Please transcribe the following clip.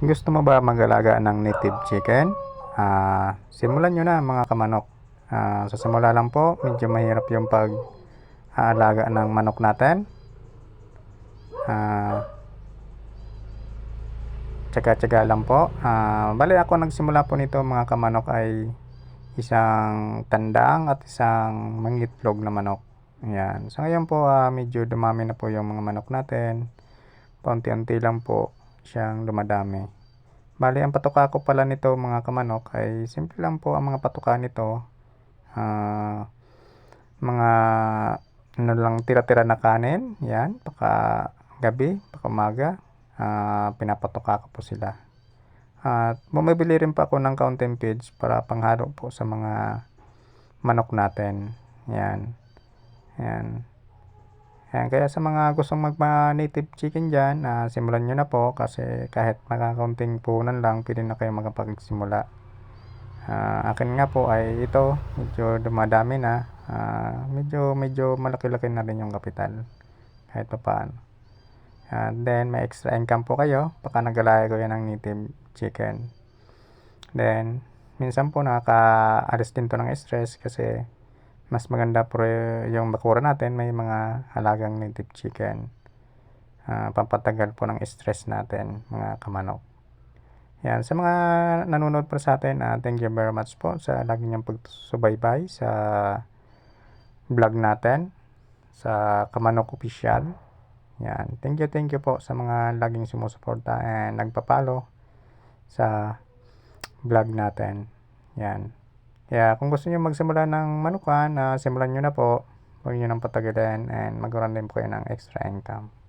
Gusto mo ba mag-alaga ng native chicken? Ah, simulan nyo na mga kamanok. Ah, sa simula lang po, medyo mahirap yung pag aalaga ng manok natin. Ah, tsaga-tsaga lang po. Ah, bali ako nagsimula po nito mga kamanok ay isang tandang at isang mangitlog na manok. Ayan. Sa ngayon po, ah, medyo dumami na po yung mga manok natin. Paunti-unti lang po siyang dumadami. Bali, ang patuka ko pala nito mga kamanok ay simple lang po ang mga patuka nito. Ah, mga ano lang tira-tira na kanin. Yan, paka gabi, paka umaga. Ah, pinapatuka ko po sila. At bumibili rin pa ako ng counting feeds para panghalo po sa mga manok natin. Yan. Yan. Yan. Kaya sa mga gustong magma-native chicken dyan, ah, simulan nyo na po kasi kahit makakaunting punan lang, pwede na kayo makapagsimula. Ah, akin nga po ay ito, medyo dumadami na. Ah, medyo, medyo malaki-laki na rin yung kapital. Kahit pa paano. And then, may extra income po kayo baka nagalaya ko yan ng native chicken. Then, minsan po nakaka-alis din to ng stress kasi mas maganda po yung bakura natin may mga halagang native chicken. Ah, pampatagal po ng stress natin mga kamanok. Yan, sa mga nanonood po sa atin, ah, thank you very much po sa lagi niyong pagsubaybay sa vlog natin sa Kamanok Official. Yan, thank you, thank you po sa mga laging sumusuporta and nagpapalo sa vlog natin. Yan. Kaya kung gusto niyo magsimula ng manukan, ah, simulan niyo na po. Huwag niyo nang patagalin and magkaroon din po kayo ng extra income.